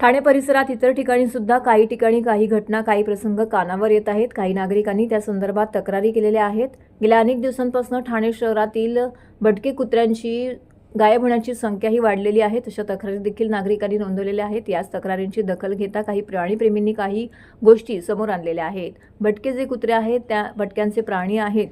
ठाणे परिसरात इतर ठिकाणी सुद्धा काही ठिकाणी काही घटना काही प्रसंग कानावर येत आहेत. काही नागरिकांनी त्या संदर्भात तक्रारी केलेल्या आहेत. गेल्या अनेक दिवसांपासून ठाणे शहरातील भटके कुत्र्यांची गायब होण्याची संख्याही वाढलेली आहे. तशा तक्रारी देखील नागरिकांनी नोंदवलेल्या आहेत. याच तक्रारींची दखल घेता काही प्राणीप्रेमींनी काही गोष्टी समोर आणलेल्या आहेत. भटके जे कुत्रे आहेत त्या भटक्यांचे प्राणी आहेत.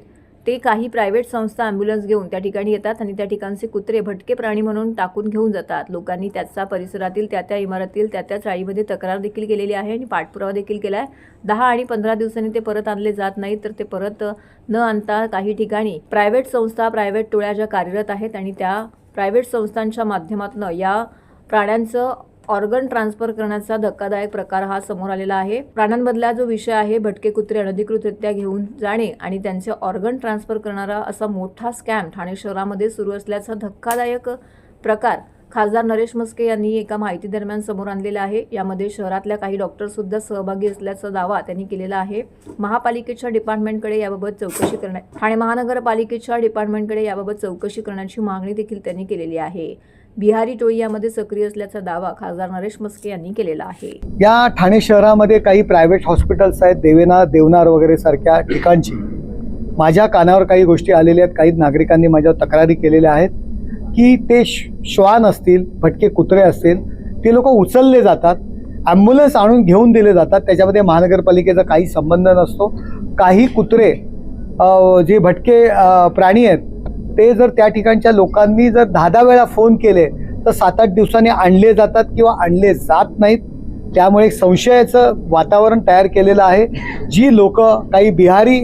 ते काही प्रायव्हेट संस्था ॲम्ब्युलन्स घेऊन त्या ठिकाणी येतात आणि त्या ठिकाणचे कुत्रे भटके प्राणी म्हणून टाकून घेऊन जातात. लोकांनी त्याचा परिसरातील त्या त्या इमारतील त्या त्या चाळीमध्ये तक्रार देखील केलेली आहे आणि पाठपुरावा देखील केला आहे दहा आणि पंधरा दिवसांनी ते परत आणले जात नाही तर ते परत न आणता काही ठिकाणी प्रायव्हेट संस्था प्रायव्हेट टोळ्या ज्या कार्यरत आहेत आणि त्या प्रायव्हेट संस्थांच्या माध्यमातून या प्राण्यांचं ऑर्गन ट्रान्सफर करण्याचा धक्कादायक प्रकार हा समोर आलेला आहे. प्राण्यांमधला जो विषय आहे भटके कुत्रे अनधिकृतरित्या घेऊन जाणे आणि त्यांचे ऑर्गन ट्रान्सफर करणारा असा मोठा स्कॅम ठाणे शहरामध्ये सुरू असल्याचा धक्कादायक प्रकार खासदार नरेश मस्के यांनी एका माहिती दरम्यान समोर आणलेला आहे. यामध्ये शहरातल्या काही डॉक्टर सुद्धा सहभागी असल्याचा दावा त्यांनी केलेला आहे. महापालिकेच्या डिपार्टमेंटकडे याबाबत चौकशी करण्या ठाणे महानगरपालिकेच्या डिपार्टमेंटकडे याबाबत चौकशी करण्याची मागणी देखील त्यांनी केलेली आहे. बिहारी टोळी यामध्ये सक्रिय असल्याचा दावा खासदार नरेश मस्के यांनी केलेला आहे. या ठाणे शहरामध्ये काही प्रायव्हेट हॉस्पिटल्स आहेत. देवेना देवनार वगैरे सारख्या ठिकाणची. माझ्या कानावर काही गोष्टी आलेल्या आहेत. काही नागरिकांनी माझ्यावर तक्रारी केलेल्या आहेत. की ते श्वान असतील भटके कुत्रे असतील ते लोक उचलले जातात ॲम्ब्युलन्स आणून घेऊन दिले जातात त्याच्यामध्ये महानगरपालिकेचा काही संबंध नसतो. काही कुत्रे जे भटके प्राणी आहेत ते जर त्या ठिकाणच्या लोकांनी जर दहा दहा वेळा फोन केले तर सात आठ दिवसांनी आणले जातात किंवा आणले जात नाहीत. त्यामुळे एक संशयाचं वातावरण तयार केलेलं आहे. जी लोक काही बिहारी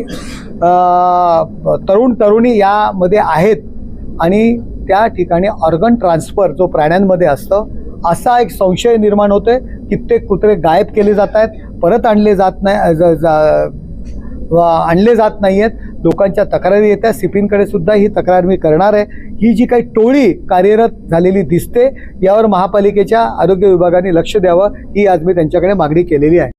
तरुण तरुणी यामध्ये आहेत आणि त्या ठिकाणी ऑर्गन ट्रान्सफर जो प्राण्यांमध्ये असतं असा एक संशय निर्माण होतोय कित्येक कुत्रे गायब केले जात आहेत परत आणले जात नाही ज- जा व आणले जात नाही आहेत. लोकांच्या तक्रारी येत्या सिपींकडे सुद्धा ही तक्रार मी करणार आहे. ही जी काही टोळी कार्यरत झालेली दिसते यावर महापालिकेच्या आरोग्य विभागाने लक्ष द्यावं. ही आज मी त्यांच्याकडे मागणी केलेली आहे.